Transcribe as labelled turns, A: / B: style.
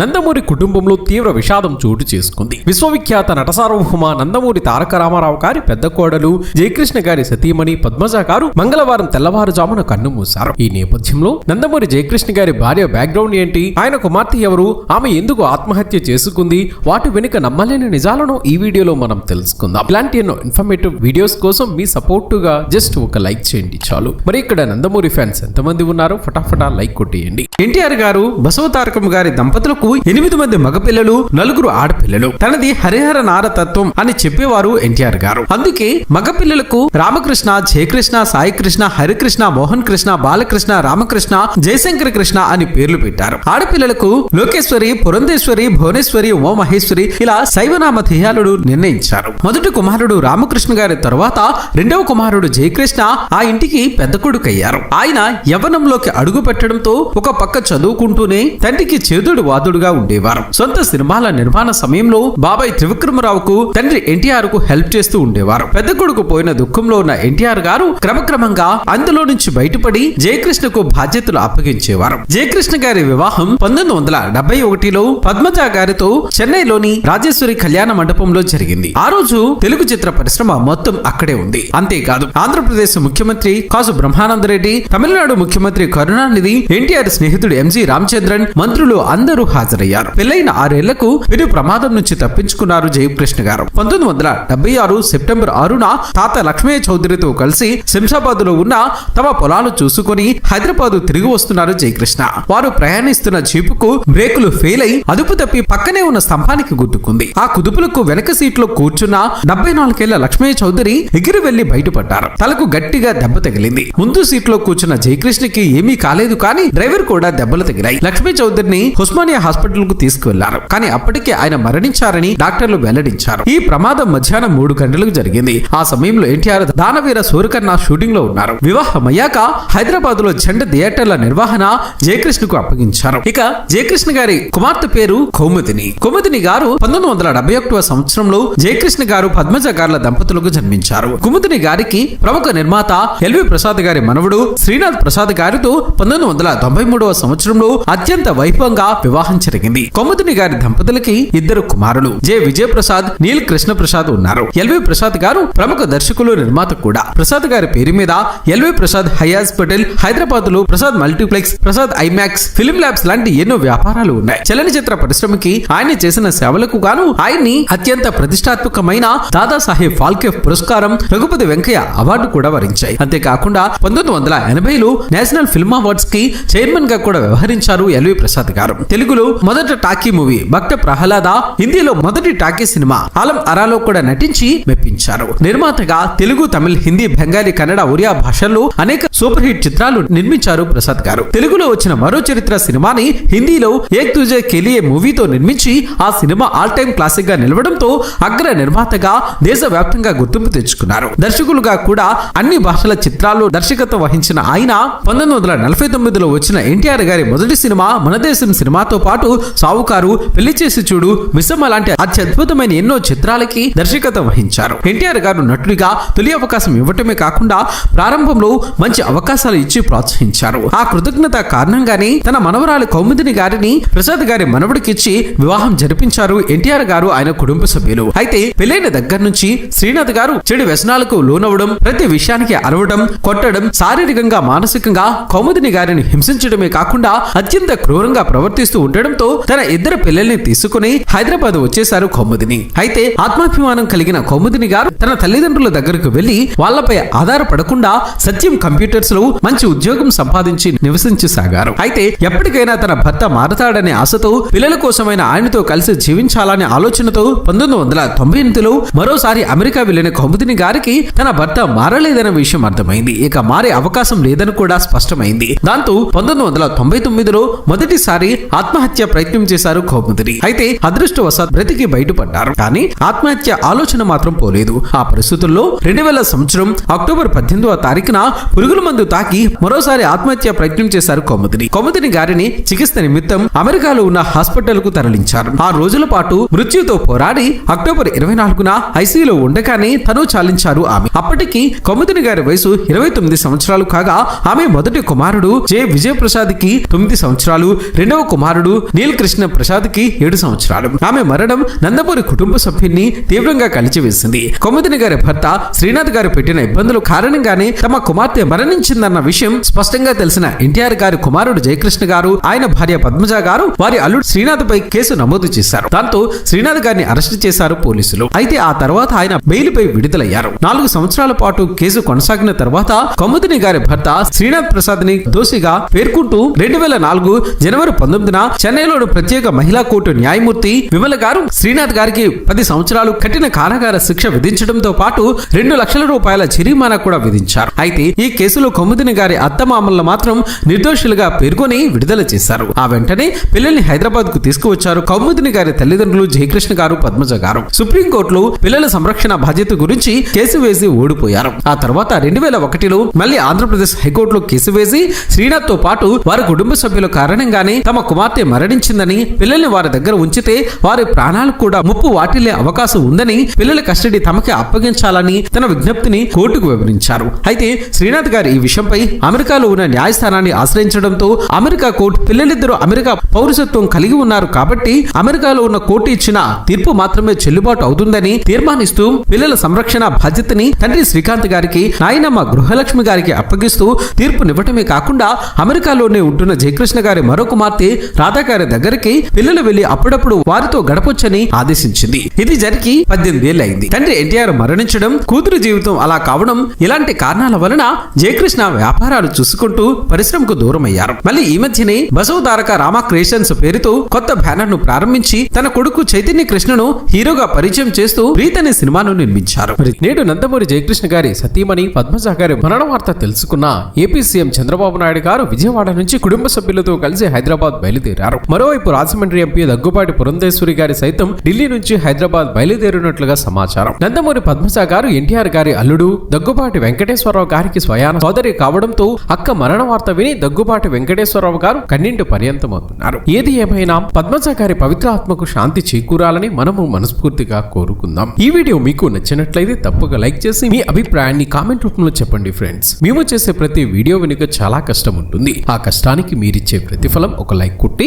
A: నందమూరి కుటుంబంలో తీవ్ర విషాదం చోటు చేసుకుంది. విశ్వవిఖ్యాత నటసార్వభౌమ నందమూరి తారక రామారావు గారి పెద్ద కోడలు జయకృష్ణ గారి సతీమణి పద్మజ గారు మంగళవారం తెల్లవారుజామున కన్నుమూశారు ఈ నేపథ్యంలో నందమూరి జయకృష్ణ గారి భార్య బ్యాక్గ్రౌండ్ ఏంటి? ఆయన కుమార్తె ఎవరు? ఆమె ఎందుకు ఆత్మహత్య చేసుకుంది? వాటి వెనుక నమ్మలేని నిజాలను ఈ వీడియోలో మనం తెలుసుకుందాం. ఇలాంటి ఎన్నో ఇన్ఫర్మేటివ్ వీడియోస్ కోసం మీ సపోర్టుగా జస్ట్ ఒక లైక్ చేయండి చాలు. మరి ఇక్కడ నందమూరి ఫ్యాన్స్ ఎంతమంది ఉన్నారో ఫటాఫటా లైక్ కొట్టేయండి. ఎన్టీఆర్ గారు బసవ తారకం గారి దంపతులకు ఎనిమిది మంది మగపిల్లలు నలుగురు ఆడపిల్లలు. తనది హరిహర నార తత్వం అని చెప్పేవారు ఎన్టీఆర్ గారు. అందుకే మగపిల్లలకు రామకృష్ణ జయకృష్ణ సాయి కృష్ణ హరికృష్ణ మోహన్ కృష్ణ బాలకృష్ణ రామకృష్ణ జయశంకర్ కృష్ణ అని పేర్లు పెట్టారు. ఆడపిల్లలకు లోకేశ్వరి పురంధేశ్వరి భువనేశ్వరి ఉమామహేశ్వరి ఇలా శైవనామ ధేయాలుడు నిర్ణయించారు. మొదటి కుమారుడు రామకృష్ణ గారి తరువాత రెండవ కుమారుడు జయకృష్ణ ఆ ఇంటికి పెద్ద కొడుకయ్యారు. ఆయన యవ్వనంలోకి అడుగు పెట్టడంతో ఒక పక్క చదువుకుంటూనే తండ్రికి చేదుడు వాదుడుగా ఉండేవారు. సొంత సినిమాల నిర్మాణ సమయంలో బాబాయ్ త్రివిక్రమరావుకు తండ్రి ఎన్టీఆర్కు హెల్ప్ చేస్తూ ఉండేవారు. పెద్ద కొడుకు పోయిన దుఃఖంలో ఉన్న ఎన్టీఆర్ గారు క్రమక్రమంగా అందులో నుంచి బయటపడి జయకృష్ణకు బాధ్యతలు అప్పగించేవారు. జయకృష్ణ గారి వివాహం పంతొమ్మిది వందల డెబ్బై ఒకటిలో పద్మజ గారితో చెన్నైలోని రాజేశ్వరి కళ్యాణ మండపంలో జరిగింది. ఆ రోజు తెలుగు చిత్ర పరిశ్రమ మొత్తం అక్కడే ఉంది. అంతేకాదు ఆంధ్రప్రదేశ్ ముఖ్యమంత్రి కాసు బ్రహ్మానందరెడ్డి తమిళనాడు ముఖ్యమంత్రి కరుణానిధి ఎన్టీఆర్ స్నేహితుడు ఎంజి రామచంద్రన్ మంత్రులు అందరూ హాజరయ్యారు. పెళ్ళైన ఆరేళ్ళకు పెను ప్రమాదం నుంచి తప్పించుకున్నారు జయకృష్ణ గారు. పంతొమ్మిది వందల డెబ్బై ఆరు సెప్టెంబర్ ఆరున తాత లక్ష్మయ్య చౌదరితో కలిసి శంషాబాద్లో ఉన్న తమ పొలాలు చూసుకుని హైదరాబాద్ తిరిగి వస్తున్నారు జయకృష్ణ. వారు ప్రయాణిస్తున్న జీపుకు బ్రేకులు ఫెయిల్ అయి అదుపు తప్పి పక్కనే ఉన్న స్తంభానికి గుద్దుకుంది. ఆ కుదుపులకు వెనక సీట్లో కూర్చున్న డెబ్బై నాలుగేళ్ళ లక్ష్మయ్య చౌదరి ఎగిరి వెళ్ళి బయటపడ్డారు. తలకు గట్టిగా దెబ్బ తగిలింది. ముందు సీట్లో కూర్చున్న జయకృష్ణకి ఏమీ కాలేదు కానీ డ్రైవర్ కూడా దెబ్బలు తగిలాయి. లక్ష్మీ చౌదరిని ఉస్మానియా హాస్పిటల్కు తీసుకువెళ్ళారు. కానీ అప్పటికే ఆయన మరణించారని డాక్టర్లు వెల్లడించారు. ఈ ప్రమాదం మధ్యాహ్నం మూడు గంటలకు జరిగింది. ఆ సమయంలో ఎన్టీఆర్ దానవీర సూరకర్ణ షూటింగ్లో ఉన్నారు. వివాహమయ్యాక హైదరాబాద్లో జెండ థియేటర్ల నిర్వహణ జయకృష్ణకు అప్పగించారు. ఇక జయకృష్ణ గారి కుమార్తె పేరు కౌముదిని. కౌముదిని గారు పంతొమ్మిది వందల డెబ్బై ఒకటవ సంవత్సరంలో జయకృష్ణ గారు పద్మజ గారుల దంపతులకు జన్మించారు. కుముదిని గారికి ప్రముఖ నిర్మాత ఎల్వి ప్రసాద్ గారి మనవడు శ్రీనాథ్ ప్రసాద్ గారితో పంతొమ్మిది వందల తొంభై మూడవ సంవత్సరంలో అత్యంత వైభవంగా వివాహం జరిగింది. కొమ్ముదిని గారి దంపతులకి ఇద్దరు కుమారులు. జె. విజయప్రసాద్ నీల్ కృష్ణ ప్రసాద్ ఉన్నారు. L V. ప్రసాద్ గారు ప్రముఖ దర్శకులు నిర్మాత కూడా. ప్రసాద్ గారి పేరు మీద ఎల్వి. ప్రసాద్ హయాజ్ పటేల్ హైదరాబాద్లో Prasad multiplex Prasad IMAX film labs లాంటి ఎన్నో వ్యాపారాలు ఉన్నాయి. చలనచిత్ర పరిశ్రమకి ఆయన చేసిన సేవలకు గాను ఆయన్ని అత్యంత ప్రతిష్టాత్మకమైన దాదాసాహెబ్ ఫాల్కే పురస్కారం రఘుపతి వెంకయ్య అవార్డు కూడా వరించాయి. అంతేకాకుండా పంతొమ్మిది వందల ఎనభైలో నేషనల్ ఫిల్మ్ అవార్డ్స్కి చైర్మన్గా కూడా వ్యవహరించారు ఎల్వి. ప్రసాద్ గారు. తెలుగులో మొదట టాకీ మూవీ భక్త ప్రహ్లాద హిందీలో మొదటి టాకీ సినిమా ఆలం అరాలో కూడా నటించి మెప్పించారు. నిర్మాతగా తెలుగు తమిళ్ హిందీ బెంగాలీ కన్నడ ఒరియా భాషల్లో అనేక సూపర్ హిట్ చిత్రాలు నిర్మించారు ప్రసాద్ గారు. తెలుగులో వచ్చిన మరో చరిత్ర సినిమాని హిందీలో ఏక్ తుజే కెలియే మూవీతో నిర్మించి ఆ సినిమా ఆల్ టైమ్ క్లాసిక్గా నిలవడంతో అగ్ర నిర్మాతగా దేశవ్యాప్తంగా గుర్తింపు తెచ్చుకున్నారు. దర్శకులుగా కూడా అన్ని భాషల చిత్రాల్లో దర్శకత్వం వహించిన ఆయన పంతొమ్మిది వందల నలభై తొమ్మిదిలో వచ్చిన ఎన్టీఆర్ గారి మొదటి సినిమా మన దేశం సినిమాతో పాటు సావుకారు పెళ్ళి చేసి చూడు మిశ్రమ లాంటి అత్యద్భుతమైన ఎన్నో చిత్రాలకి దర్శకత్వం వహించారు. ఎన్టీఆర్ గారు నటుడిగా తొలి అవకాశం ఇవ్వటమే కాకుండా ప్రారంభంలో మంచి అవకాశాలు ఇచ్చి ప్రోత్సహించారు. ఆ కృతజ్ఞత కారణంగానే తన మనవరాలు కౌముదిని గారిని ప్రసాద్ గారి మనవడికిచ్చి వివాహం జరిపించారు ఎన్టీఆర్ గారు ఆయన కుటుంబ సభ్యులు. అయితే పెళ్ళైన దగ్గర నుంచి శ్రీనాథ్ గారు చెడు వ్యసనాలకు లోనవడం ప్రతి విషయానికి అరవడం కొట్టడం శారీరకంగా మానసికంగా కౌముదిని గారిని హింసించడమే కాకుండా అత్యంత క్రూరంగా ప్రవర్తిస్తూ ఉండడం ఉండడంతో తన ఇద్దరు పిల్లల్ని తీసుకుని హైదరాబాద్ వచ్చేశారు కౌముదిని అయితే ఆత్మాభిమానం కలిగిన కౌముదిని గారు తన తల్లిదండ్రుల దగ్గరకు వెళ్ళి వాళ్ళపై ఆధారపడకుండా సత్యం కంప్యూటర్స్లో మంచి ఉద్యోగం సంపాదించి నివసించసాగారు. అయితే ఎప్పటికైనా తన భర్త మారతాడనే ఆశతో పిల్లల కోసమైన ఆయనతో కలిసి జీవించాలనే ఆలోచనతో పంతొమ్మిది వందల తొంభై ఎనిమిదిలో మరోసారి అమెరికా వెళ్ళిన కౌముదిని గారికి తన భర్త మారలేదన్న విషయం అర్థమైంది. ఇక మారే అవకాశం లేదని కూడా స్పష్టమైంది. దాంతో పంతొమ్మిది వందల తొంభై తొమ్మిదిలో మొదటిసారి ఆత్మహత్య ప్రయత్నం చేశారు కౌముదిని. అయితే అదృష్టవశాత్ బ్రతికి బయటపడ్డారు. కానీ ఆత్మహత్య ఆలోచన మాత్రం పోలేదు. ఆ పరిస్థితుల్లో రెండు వేల సంవత్సరం అక్టోబర్ పద్దెనిమిదవ తారీఖున పురుగుల మందు తాకి మరోసారి ఆత్మహత్య ప్రయత్నం చేశారు కౌముదిని. కౌముదిని గారిని చికిత్స నిమిత్తం అమెరికాలో ఉన్న హాస్పిటల్కు తరలించారు. ఆ రోజుల పాటు మృత్యుతో పోరాడి అక్టోబర్ ఇరవై నాలుగున ఐసీయూలో ఉండగానే తను చాలించారు ఆమె. అప్పటికి కౌముదిని గారి వయసు ఇరవై తొమ్మిది సంవత్సరాలు కాగా ఆమె మొదటి కుమారుడు జె. విజయప్రసాద్కి తొమ్మిది సంవత్సరాలు రెండవ కుమారుడు నీల్ కృష్ణ ప్రసాద్కి ఏడు సంవత్సరాలు. ఆమె మరణం నందమూరి కుటుంబ సభ్యున్ని తీవ్రంగా కలిచివేసింది. కొమ్మదిని గారి భర్త శ్రీనాథ్ గారు పెట్టిన ఇబ్బందుల కారణంగానే తమ కుమార్తె మరణించిందన్న విషయం స్పష్టంగా తెలిసిన ఎన్టీఆర్ గారి కుమారుడు జయకృష్ణ గారు ఆయన భార్య పద్మజ గారు వారి అల్లుడు శ్రీనాథ్ పై కేసు నమోదు చేశారు. దాంతో శ్రీనాథ్ గారిని అరెస్ట్ చేశారు పోలీసులు. అయితే ఆ తర్వాత ఆయన బెయిల్పై విడుదలయ్యారు. నాలుగు సంవత్సరాల పాటు కేసు కొనసాగిన తర్వాత కొమ్మదిని గారి భర్త శ్రీనాథ్ ప్రసాద్ని దోషిగా పేర్కొంటూ రెండు వేల నాలుగు జనవరి పంతొమ్మిదిన చెన్నైలోని ప్రత్యేక మహిళా కోర్టు న్యాయమూర్తి విమల గారు శ్రీనాథ్ గారికి పది సంవత్సరాలు కఠిన కారాగార శిక్ష విధించడంతో పాటు రెండు లక్షల రూపాయల జరిమానా కూడా విధించారు. అయితే ఈ కేసులో కొమ్ముదిని గారి అత్తమామలను మాత్రం నిర్దోషులుగా పేర్కొని విడుదల చేశారు. ఆ వెంటనే పిల్లల్ని హైదరాబాద్కు తీసుకువచ్చారు కౌముదిని గారి తల్లిదండ్రులు జయకృష్ణ గారు పద్మజ గారు. సుప్రీంకోర్టులో పిల్లల సంరక్షణ బాధ్యత గురించి కేసు వేసి ఓడిపోయారు. ఆ తర్వాత రెండు వేల ఒకటిలో మళ్ళీ ఆంధ్రప్రదేశ్ హైకోర్టులో కేసు వేసి శ్రీనాథ్తో పాటు వారి కుటుంబ సభ్యుల కారణంగానే తమ కుమార్తె మరణించిందని పిల్లల్ని వారి దగ్గర ఉంచితే వారి ప్రాణాలకు కూడా ముప్పు వాటిల్లే అవకాశం ఉందని పిల్లల కస్టడీ తమకి అప్పగించాలని తన విజ్ఞప్తిని కోర్టుకు వివరించారు. అయితే శ్రీనాథ్ గారు ఈ విషయంపై అమెరికాలో ఉన్న న్యాయస్థానాన్ని ఆశ్రయించడంతో అమెరికా కోర్టు పిల్లలిద్దరూ అమెరికా పౌరసత్వం కలిగి ఉన్నారు కాబట్టి అమెరికాలో ఉన్న కోర్టు ఇచ్చిన తీర్పు మాత్రమే చెల్లుబాటు అవుతుందని తీర్మానిస్తూ పిల్లల సంరక్షణ బాధ్యతని తండ్రి శ్రీకాంత్ గారికి నాయనమ్మ గృహలక్ష్మి గారికి అప్పగిస్తూ తీర్పునివ్వటమే కాకుండా అమెరికాలోనే ఉంటున్న జయకృష్ణ గారి మరో కుమార్తె రాధా గారి దగ్గరికి పిల్లలు వెళ్ళి అప్పుడప్పుడు వారితో గడపొచ్చని ఆదేశించింది. ఇది జరిగి పద్దెనిమిది ఏళ్ళు అయింది తండ్రి ఎన్టీఆర్ మరణించడం కూతురు జీవితం అలా కావడం ఇలాంటి కారణాల వలన జయకృష్ణ వ్యాపారాలు చూసుకుంటూ పరిశ్రమకు దూరం అయ్యారు మళ్ళీ ఈ మధ్యనే బసవతారక రామ క్రియేషన్స్ పేరుతో కొత్త బ్యానర్ను ప్రారంభించి తన కొడుకు చైతన్య కృష్ణను హీరోగా పరిచయం చేస్తూ ప్రీత్ అనే సినిమాను నిర్మించారు. నేడు నందమూరి జయకృష్ణ గారి సతీమణి పద్మజ గారి మరణ వార్త తెలుసుకున్న ఏపీ సీఎం చంద్రబాబు నాయుడు గారు విజయవాడ నుంచి కుటుంబ సభ్యులతో కలిసి హైదరాబాద్ బయలుదేరారు. మరోవైపు రాజమండ్రి ఎంపీ దగ్గుబాటి పురంధేశ్వరి గారి సైతం ఢిల్లీ నుంచి హైదరాబాద్ బయలుదేరినట్లుగా సమాచారం. నందమూరి పద్మజ గారు ఎన్టీఆర్ గారి అల్లుడు దగ్గుబాటి వెంకటేశ్వరరావు గారికి స్వయాన సోదరి కావడంతో అక్క మరణ వార్త విని దగ్గుబాటి వెంకటేశ్వరరావు గారు కన్నింటి పర్యంతమవుతున్నారు. ఏది ఏమైనా పద్మజ గారి పవిత్ర ఆత్మకు శాంతి చేకూరాలని మనము మనస్ఫూర్తిగా కోరుకుందాం. ఈ వీడియో మీకు నచ్చినట్లయితే తప్పక లైక్ చేసి మీ అభిప్రాయాన్ని కామెంట్ రూపంలో చెప్పండి ఫ్రెండ్స్. మేము చేసే ప్రతి వీడియో వెనుక చాలా కష్టం ఉంటుంది. ఆ కష్టానికి మీరిచ్చే ప్రతిఫలం ఒక లైక్ కొట్టి